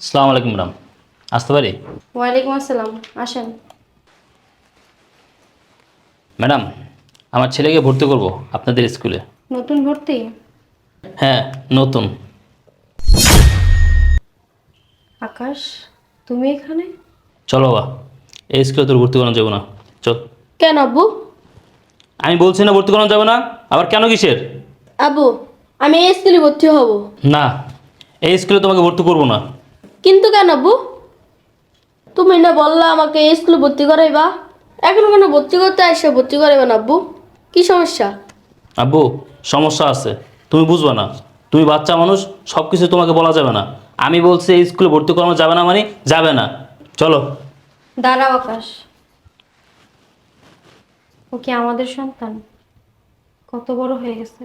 আসসালামু আলাইকুম ম্যাডাম। আসতে পারি? ওয়ালাইকুম আসসালাম। আসেন। ম্যাডাম আমার ছেলেকে ভর্তি করব আপনাদের স্কুলে। নতুন ভর্তি? হ্যাঁ নতুন। আকাশ তুমি এখানে? চলো বাবা এই স্কুলে তোর ভর্তি করানো যাবে না। চল। কেন আব্বু? আমি বলছি না ভর্তি করানো যাবে না আবার কেন কিসের? আব্বু আমি এই স্কুলে ভর্তি হব। না এই স্কুলে তোমাকে ভর্তি করব না। কিন্তু কেন আব্বু তুমি না বললা আমাকে এই স্কুলে ভর্তি করাইবা। এখন কেন ভর্তি করতে আসে ভর্তি করাইবা না আব্বু কি সমস্যা? আব্বু সমস্যা আছে। তুমি বুঝবে না। তুমি বাচ্চা মানুষ সব কিছু তোমাকে বলা যাবে না। আমি বলছি এই স্কুলে ভর্তি করানো যাবে না মানে যাবে না। চলো। দাঁড়াও আকাশ। ও কি আমাদের সন্তান? কত বড় হয়ে গেছে।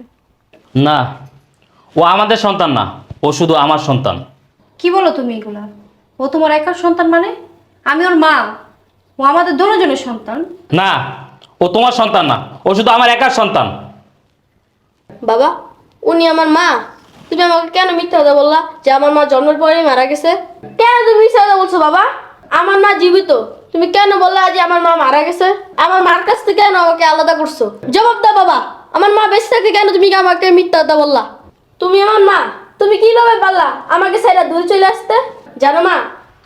না। ও আমাদের সন্তান না। ও শুধু আমার সন্তান। কি বলো তুমি এগুলা? ও তোমার একার সন্তান মানে? আমি ওর মা। ও আমাদের দুজনের সন্তান। না ও তোমার সন্তান না। ও শুধু আমার একার সন্তান। বাবা উনি আমার মা। তুমি আমাকে কেন মিথ্যা কথা বললা যে আমার মা জন্মের পরেই মারা গেছে? কেন তুমি মিথ্যা কথা বলছো বাবা? আমার মা জীবিত। তুমি কেন বললা যে আমার মা মারা গেছে? আমার মার কাছ থেকে কেন আমাকে আলাদা করছ? জবাব দাও বাবা। আমার মা বেঁচে থাকে কেন তুমি আমাকে মিথ্যা কথা বললা? তুমি আমার মা। তুমি কীভাবে পারলা আমাকে সেটা দূরে চলে আসতে? জানো মা,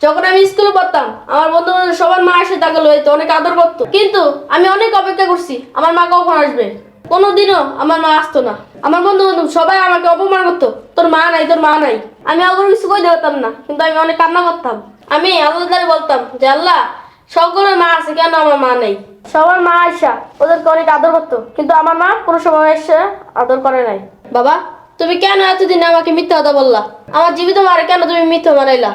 যখন আমি স্কুলে পড়তাম, আমার বন্ধু বান্ধব সবার মা এসে তাকে লইতো অনেক আদর করতো। কিন্তু আমি অনেক অপেক্ষা করছি, আমার মা কখন আসবে? কোনোদিনও আমার মা আসতো না। আমার বন্ধু বান্ধব সবাই আমাকে অপমান করতো, তোর মা নাই, তোর মা নাই। আমি আবার কিছু কই দিতাম না, কিন্তু আমি অনেক কান্না করতাম। আমি আল্লাহ বলতাম, যে আল্লাহ, সকলের মা আছে, কেন আমার মা নেই? সবার মা আয়সা ওদেরকে অনেক আদর করতো, কিন্তু আমার মা কোনো সময় এসে আদর করে নাই। বাবা তুমি কেন এতদিন আমাকে মিথ্যা কথা বললা? আমার জীবিত মারে কেন তুমি মিথ্যা বানাইলা?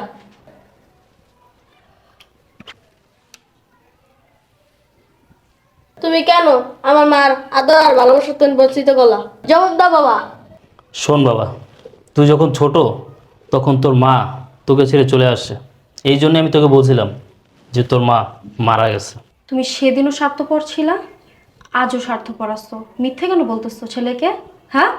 তুমি কেন আমার মার আদর আর ভালোবাসা তুমি বঞ্চিত করলা? জবাব দাও বাবা। শোন বাবা তুই যখন ছোট তখন তোর মা তোকে ছেড়ে চলে আসে। এই জন্য আমি তোকে বলছিলাম যে তোর মা মারা গেছে। তুমি সেদিনও স্বার্থপর ছিলা আজও স্বার্থপর আসছো মিথ্যে কেন বলতেছো ছেলেকে? হ্যাঁ?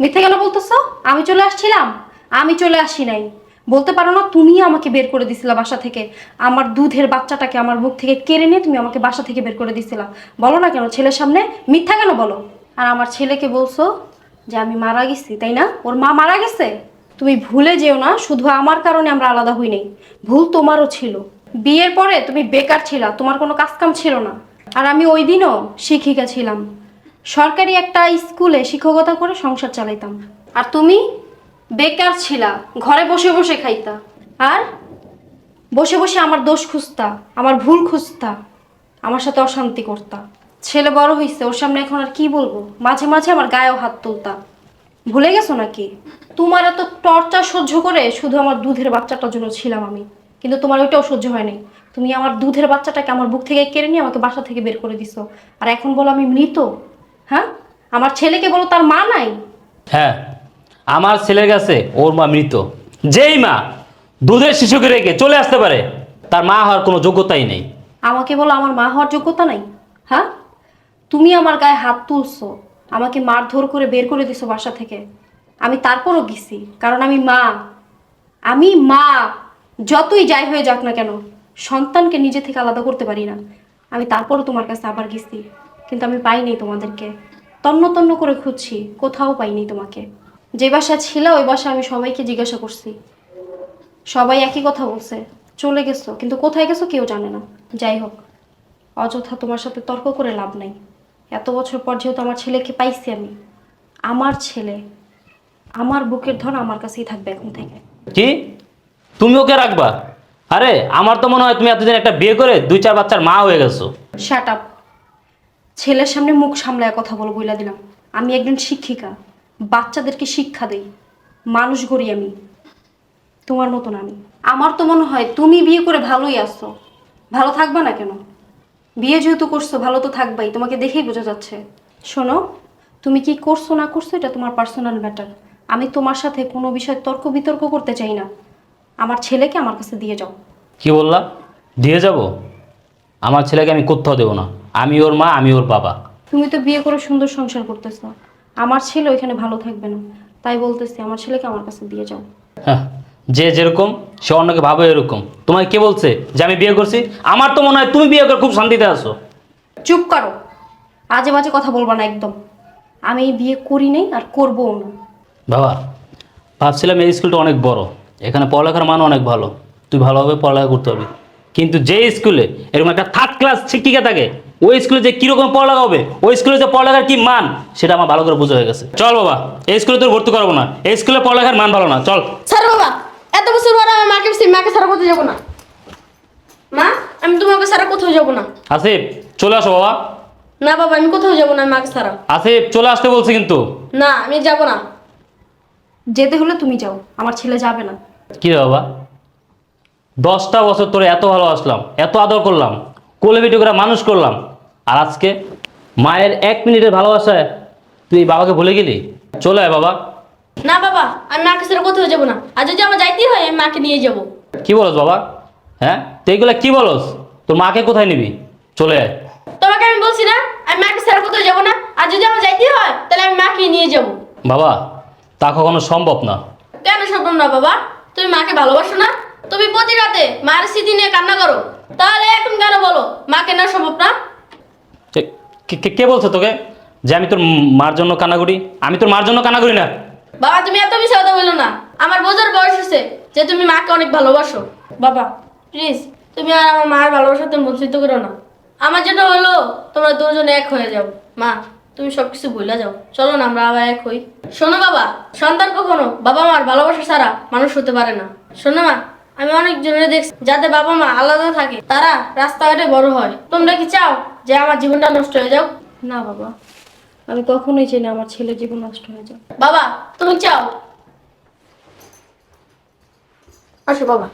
মিথ্যে কেন বলতেছো? আমি চলে আসছিলাম। আমি চলে আসি নাই। বলতে পারো না তুমি আমাকে বের করে দিছিলা বাসা থেকে। আমার দুধের বাচ্চাটাকে আমার মুখ থেকে কেড়ে নিয়ে তুমি আমাকে বাসা থেকে বের করে দিছিলা। বলো না কেন, ছেলের সামনে মিথ্যা কেন বলো? আর আমার ছেলেকে বলছো যে আমি মারা গেছি, তাই না? ওর মা মারা গেছে? তুমি ভুলে যেও না, শুধু আমার কারণে আমরা আলাদা হই নাই। ভুল তোমারও ছিল। বিয়ের পরে তুমি বেকার ছিলা, তোমার কোনো কাজকাম ছিল না। আর আমি ওই দিনও শিক্ষিকা ছিলাম। সরকারি একটা স্কুলে শিক্ষকতা করে সংসার চালাইতাম। আর তুমি? বেকার ছিলা, ঘরে বসে বসে খাইতা। আর? বসে বসে আমার দোষ খুঁজতা, আমার ভুল খুঁজতা, আমার সাথে অশান্তি করতা। ছেলে বড় হইছে, ওর সামনে এখন আর কি বলব? মাঝে মাঝে আমার গায়েও হাত তুলতা। ভুলে গেছো নাকি? তোমার এত টর্চার সহ্য করে শুধু আমার দুধের বাচ্চাটার জন্য ছিলাম আমি। কিন্তু তোমার ওইটাও সহ্য হয়নি তুমি আমার দুধের বাচ্চাটাকে আমার বুক থেকে কেড়ে নিয়ে আমাকে বাসা থেকে বের করে দিছো। আর এখন বলো আমি মৃত? হ্যাঁ? আমার ছেলেকে বলো তার মা নাই? হ্যাঁ আমার ছেলের কাছে ওর মা মৃত। যেই মা দুধের শিশুকে রেখে চলে আসতে পারে তার মা হওয়ার কোনো যোগ্যতাই নেই। আমাকে বলো আমার মা হওয়ার যোগ্যতা নাই? হ্যাঁ? তুমি আমার গায়ে হাত তুলছো আমাকে মারধর করে বের করে দিছো বাসা থেকে। আমি তারপরও গেছি কারণ আমি মা। আমি মা যতই যাই হয়ে যাক না কেন সন্তানকে নিজে থেকে আলাদা করতে পারি না। আমি তারপরও তোমার কাছে আবার গেছি। কিন্তু আমি পাইনি তোমাদেরকে। তন্ন তন্ন করে খুঁজছি কোথাও পাইনি তোমাকে। যে বাসা ছিল ওই বাসা আমি সবাইকে জিজ্ঞাসা করছি। সবাই একই কথা বলছে চলে গেছো কিন্তু কোথায় গেছো কেউ জানে না। যাই হোক অযথা তোমার সাথে তর্ক করে লাভ নাই। এত বছর পর যেহেতু আমার ছেলেকে পাইছি আমি আমার ছেলে আমার বুকের ধন আমার কাছেই থাকবে এখন থেকে। কি? তুমি ওকে রাখবা? আরে আমার তো মনে হয় তুমি এতদিন একটা বিয়ে করে দুই চার বাচ্চার মা হয়ে গেছো। শ্যাট আপ ছেলের সামনে মুখ সামলায় কথা বল বইলা দিলাম। আমি একজন শিক্ষিকা, বাচ্চাদেরকে শিক্ষা দেই, মানুষ গড়ি আমি, তোমার মতন আমি। আমার তো মনে হয় তুমি বিয়ে করে ভালোই আসছো ভালো থাকবা না কেন? বিয়ে যেহেতু করছ, ভালো তো থাকবাই, তোমাকে দেখেই বোঝা যাচ্ছে। শোনো, তুমি কি করছ না করছ এটা তোমার পার্সোনাল ম্যাটার আমি তোমার সাথে কোনো বিষয়ে তর্ক বিতর্ক করতে চাই না। আমার ছেলেকে আমার কাছে দিয়ে যাও। কি বললা? দিয়ে যাব? আমার ছেলেকে আমি কোথাও দেবো না। আমি ওর মা আমি ওর বাবা। তুমি তো বিয়ে করে সুন্দর সংসার করতেছো। আমার ছেলে ওইখানে ভালো থাকবে না। তাই বলতেছি আমার ছেলেকে আমার কাছে দিয়ে যাও। হ্যাঁ যে যেরকম সে অন্যকে ভাবে এরকম। তোমাকে কে বলছে যে আমি বিয়ে করছি? আমার তো মনে হয় তুমি বিয়ে করে খুব শান্তিতে আছো। চুপ করো। আজে বাজে কথা বলবা না একদম। আমি বিয়ে করি নাই আর করবও না। বাবা ভাবছিলাম এই স্কুলটা অনেক বড়। এখানে পড়ালেখার মান অনেক ভালো। তুই ভালোভাবে পড়ালেখা করতে পারবি। কিন্তু যে স্কুলে এরকম একটা থার্ড ক্লাস শিক্ষিকা থাকে ওই স্কুলে যে কীরকম পড়ালেখা হবে ওই স্কুলে যে পড়ালেখার কি মান সেটা আমার ভালো করে বুঝে হয়ে গেছে। চল বাবা এই স্কুলে তোর ভর্তি করব না। এই স্কুলে পড়ালেখার মান ভালো না চল। স্যার বাবা এত বছর পর আমার মাকে বলছি, মাকে সারা কোথাও যাব না? মা আমি তোমাকে সারা কোথাও যাব না। আসিফ চলে আসো বাবা। না বাবা আমি কোথাও যাব না মাকে সারা আসিফ চলে আসতে বলছি কিন্তু। না আমি যাব না। যেতে হলে তুমি যাও আমার ছেলে যাবে না। কি রে বাবা? দশটা বছর তোরে এত ভালো আসলাম এত আদর করলাম। কোলে পিঠে করে মানুষ করলাম। আর আজকে মায়ের এক মিনিটের ভালোবাসায় তুই বাবাকে ভুলে গেলি? চলে আয় বাবা। না বাবা আমি মাকে সারা কোথাও যাব না। আর যদি আমার যাইতেই হয় আমি মাকে নিয়ে যাব। কি বলস বাবা? হ্যাঁ? তুই এইগুলা কি বলস? তোর মাকে কোথায় নিবি? চলে আয়। তোমাকে আমি বলছি না আমি মাকে সারা কোথাও যাব না। আর যদি আমার যাইতেই হয় তাহলে আমি মাকে নিয়ে যাব। বাবা তা কখনো সম্ভব না। কেন সম্ভব না বাবা? তুমি মাকে ভালোবাসো না? তুমি প্রতি রাতে মায়ের স্মৃতি নিয়ে কান্না করো। তাহলে এখন কেন বলো? মাকে না সম্ভব না? কে- বলছে তোকে? যে আমি তোর মার জন্য কান্না করি? আমি তোর মার জন্য কান্না করি না? বাবা তুমি এত বেশি কথা বলো না। আমার বোঝার বয়স হচ্ছে যে তুমি মাকে অনেক ভালোবাসো। বাবা প্লিজ তুমি আর আমার মায়ের ভালোবাসাতে বঞ্চিত করো না। আমার যেটা হলো তোমরা দুজনে এক হয়ে যাও। মা তুমি সবকিছু ভুলে যাও। চলো না আমরা আবার এক হই। শোনো বাবা সন্তান কখনো বাবা মার ভালোবাসা ছাড়া মানুষ হতে পারে না। শোনো মা। আমি অনেক জনের দেখছি যাদের বাবা মা আলাদা থাকে তারা রাস্তাঘাটে বড় হয়। তোমরা কি চাও যে আমার জীবনটা নষ্ট হয়ে যাও না বাবা আমি কখনোই চাই না আমার ছেলের জীবন নষ্ট হয়ে যাও বাবা তুমি চাও? আসো বাবা।